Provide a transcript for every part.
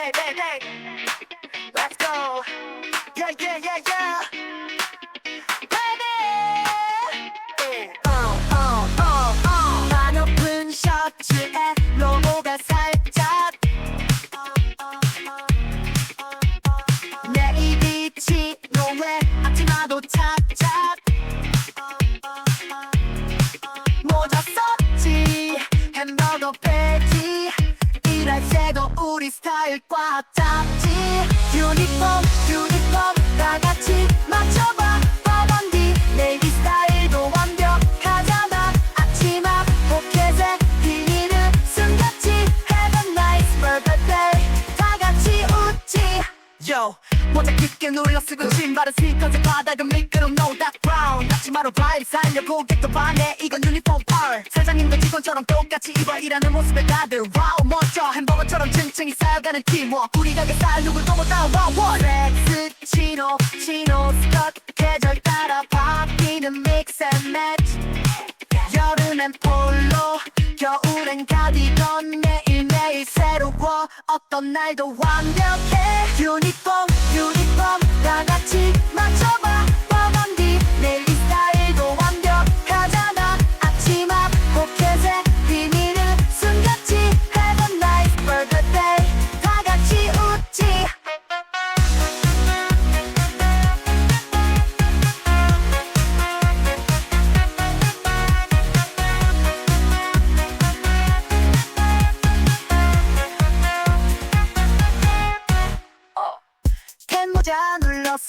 hey, hey, hey. Let's go. Yeah, yeah, yeah, yeah. Baby. Oh, oh, oh, oh. 나 높은 셔츠에 로고가 살짝. 내이 빛이 노래 앞치마도 착착. 모자 썼지 햄버거 패티. 일할 때도 우리 스타일 꽉 잡지. 유니폼 유니폼 다 같이 맞춰봐. 버번디 내일 스타일도 완벽하잖아. 앞치마 포켓에 비닐을 숨겼지 Have a nice birthday. 다 같이 웃지. Yo 모자 깊게 눌러 쓰고 신발은 스니커즈 바닥은 미끄럼 no that brown. 앞치마로 바이브 살려 고객도 반해. 이건 유니폼 펄 사장님도 직원처럼 똑같이 입어 일하는 모습에 다들 와우 멋져. 햄버거처럼 층층이 쌓여가는 팀워크 우리 가게 쌀 누구도 못 따라와 렉스 치노 치노 스커트 계절 따라 바뀌는 믹스 앤 매치 여름엔 폴로 겨울엔 가디건 매일매일 새로워. 어떤 날도 완벽해. 유니폼 유니폼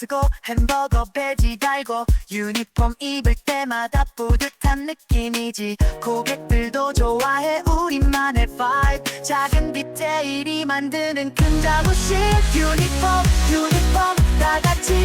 쓰고 햄버거 배지 달고 유니폼 입을 때마다 뿌듯한 느낌이지. 고객들도 좋아해 우리만의 vibe. 작은 디테일이 만드는 큰 자부심. 유니폼 유니폼 다 같이